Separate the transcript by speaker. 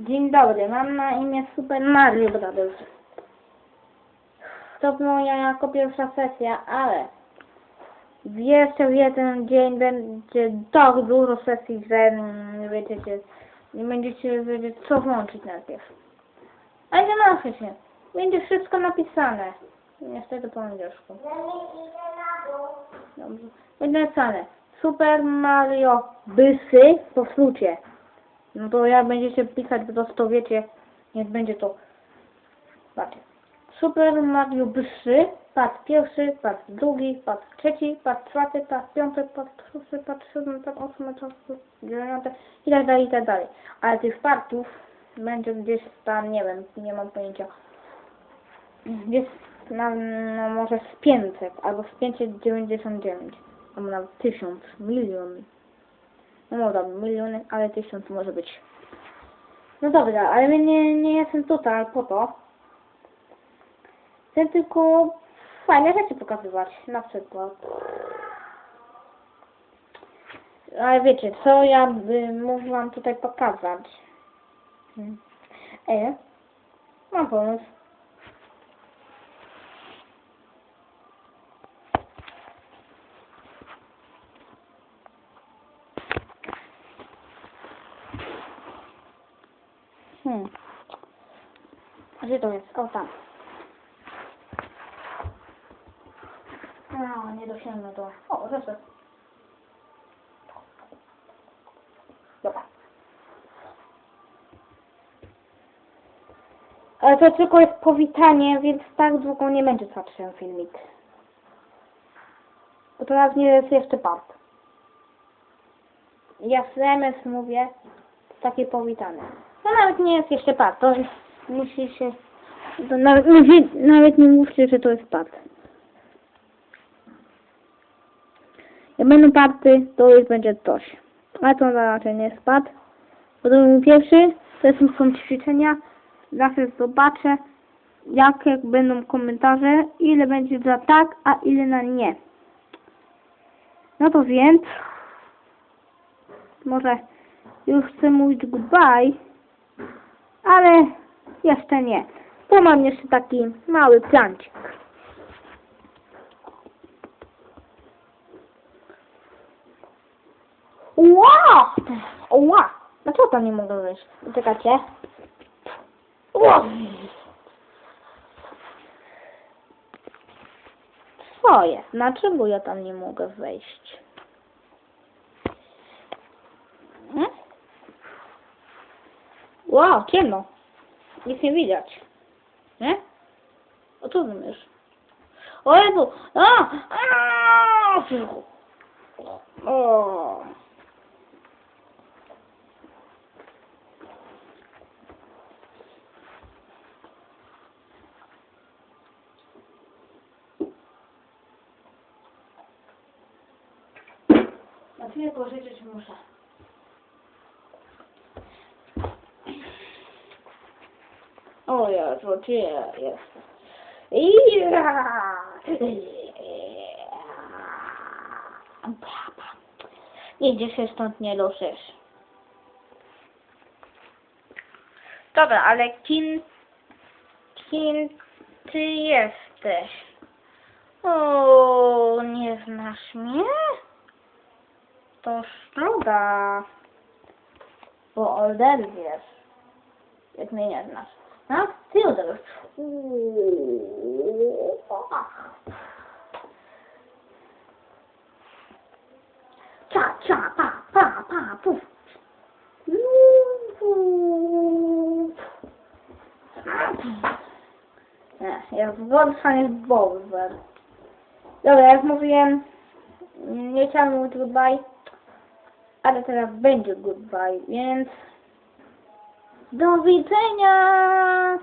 Speaker 1: Dzień dobry, mam na imię Super Mario Brothers. To moja jako pierwsza sesja, ale jeszcze w jeden dzień będzie tak dużo sesji, że mm, nie będziecie, wiedzieć co włączyć najpierw. Ale nie martwcie się, będzie wszystko napisane. Niestety po angielsku. Dobrze. Będzie napisane Super Mario Bysy po skrócie. No to jak będziecie pisać, to to wiecie, niech będzie to. Patrzcie. Super Mario Bysy, part pierwszy, part drugi, part trzeci, part czwarty, part piąty, part szósty, part siódmy, part ósmy, dziewiąty i tak dalej, i tak dalej. Ale tych partów będzie gdzieś tam, nie wiem, nie mam pojęcia. Gdzieś na, no może z 500 albo z 599 albo nawet 1000, milion. No dobra, miliony, ale tysiąc może być. No dobra, ale my nie, nie jestem tutaj po to. Chcę tylko fajne rzeczy pokazywać, na przykład. Ale wiecie, co ja bym mógł wam tutaj pokazać? Hmm. E, mam pomysł. Hmm. Gdzie to jest? O, tam. No, nie dosięgnę to. O, zeszedł. Dobra. Ale to tylko jest powitanie, więc tak długo nie będzie trwać ten filmik. Bo to nawet nie jest jeszcze part. Ja SMS mówię takie powitanie. To nawet nie jest jeszcze part, to jest, musi się... To nawet, nawet, nawet nie mówcie, że to jest part. Jak będą party, to już będzie coś. Ale to raczej nie jest part. Bo to pierwszy, to są ćwiczenia. Zawsze zobaczę, jakie będą komentarze, ile będzie za tak, a ile na nie. No to więc, może już chcę mówić goodbye, ale jeszcze nie. Bo mam jeszcze taki mały plancik. Ła! Ła! Dlaczego tam nie mogę wyjść? Czekajcie. Ła! Co jest? Dlaczego ja tam nie mogę wejść? Hmm? Wow, ciemno. Nic nie widać. Nie? O co myślisz? O Jezu! A! O! Na chwilę pożyczyć muszę. O Jezu, gdzie jest? Ja! Nigdzie się stąd nie ruszysz. Dobra, ale kim, kim ty jesteś? O, nie znasz mnie? To szluga. Bo Older wiesz. Jak mnie nie znasz. No, ach. Cia, cia, pa, pa, pa, puf. Nie, jest gorsza niż Bowser. Dobra, jak mówiłem, nie chciałem mówić goodbye, ale teraz będzie goodbye, więc do widzenia!